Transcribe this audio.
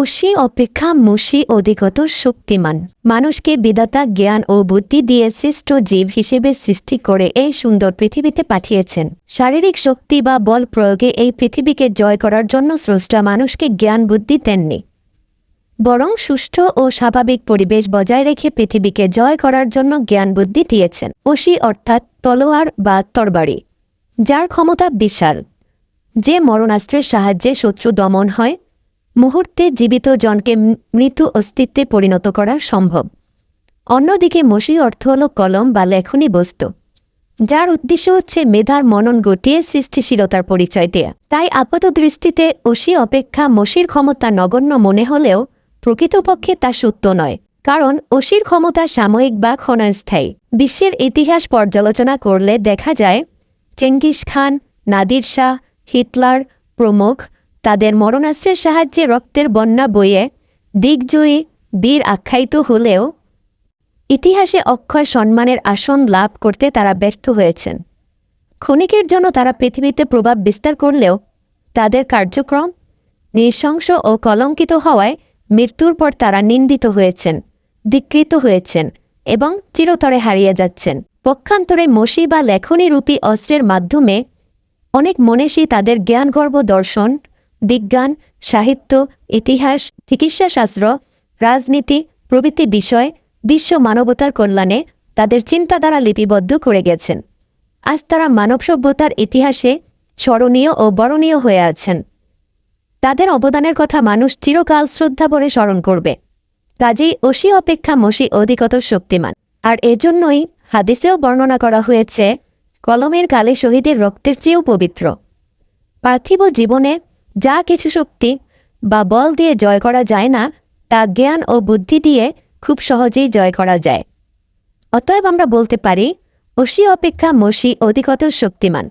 অসি অপেক্ষা মসি অধিকতর শক্তিমান। মানুষকে বিদাতা জ্ঞান ও বুদ্ধি দিয়ে সৃষ্ট জীব হিসেবে সৃষ্টি করে এই সুন্দর পৃথিবীতে পাঠিয়েছেন। শারীরিক শক্তি বা বল প্রয়োগে এই পৃথিবীকে জয় করার জন্য স্রষ্টা মানুষকে জ্ঞান বুদ্ধি দেননি। বরং সুষ্ঠু ও স্বাভাবিক পরিবেশ বজায় রেখে পৃথিবীকে জয় করার জন্য জ্ঞান বুদ্ধি দিয়েছেন। অসি অর্থাৎ তলোয়ার বা তরবারি, যার ক্ষমতা বিশাল, যে মরণাস্ত্রের সাহায্যে শত্রু দমন হয় মুহূর্তে জীবিত জনকে মৃত অস্তিত্বে পরিণত করা সম্ভব। অন্যদিকে মসি অর্থ হল কলম বা লেখনী বস্তু, যার উদ্দেশ্য হচ্ছে মেধার মনন গটিয়ে সৃষ্টিশীলতার পরিচয় দেয়া। তাই আপাত দৃষ্টিতে অসি অপেক্ষা মসির ক্ষমতা নগণ্য মনে হলেও প্রকৃতপক্ষে তা সত্য নয়, কারণ অসির ক্ষমতা সাময়িক বা ক্ষণস্থায়ী। বিশ্বের ইতিহাস পর্যালোচনা করলে দেখা যায়, Genghis Khan, Nadir Shah, Hitler প্রমুখ তাদের মরণাস্ত্রের সাহায্যে রক্তের বন্যা বইয়ে দিগ্জয়ী বীর আখ্যায়িত হলেও ইতিহাসে অক্ষয় সম্মানের আসন লাভ করতে তারা ব্যর্থ হয়েছেন। ক্ষণিকের জন্য তারা পৃথিবীতে প্রভাব বিস্তার করলেও তাদের কার্যক্রম নৃশংস ও কলঙ্কিত হওয়ায় মৃত্যুর পর তারা নিন্দিত হয়েছেন ধিকৃত হয়েছেন এবং চিরতরে হারিয়ে যাচ্ছেন। পক্ষান্তরে মসি বা লেখনীরূপী অস্ত্রের মাধ্যমে অনেক মনীষী তাদের জ্ঞানগর্ভ দর্শন বিজ্ঞান, সাহিত্য, ইতিহাস, চিকিৎসাশাস্ত্র, রাজনীতি, প্রভৃতি বিষয় বিশ্ব মানবতার কল্যাণে তাদের চিন্তাধারা লিপিবদ্ধ করে গেছেন। আজ তারা মানব সভ্যতার ইতিহাসে স্মরণীয় ও বরণীয় হয়ে আছেন। তাদের অবদানের কথা মানুষ চিরকাল শ্রদ্ধা ভরে স্মরণ করবে। কাজেই অসি অপেক্ষা মসি অধিকতর শক্তিমান। আর এজন্যই হাদিসেও বর্ণনা করা হয়েছে, কলমের কালে শহীদের রক্তের চেয়েও পবিত্র। পার্থিব জীবনে যা কিছু শক্তি বা বল দিয়ে জয় করা যায় না, তা জ্ঞান ও বুদ্ধি দিয়ে খুব সহজেই জয় করা যায়। অতএব আমরা বলতে পারি, অসি অপেক্ষা মসি অধিকতর শক্তিমান।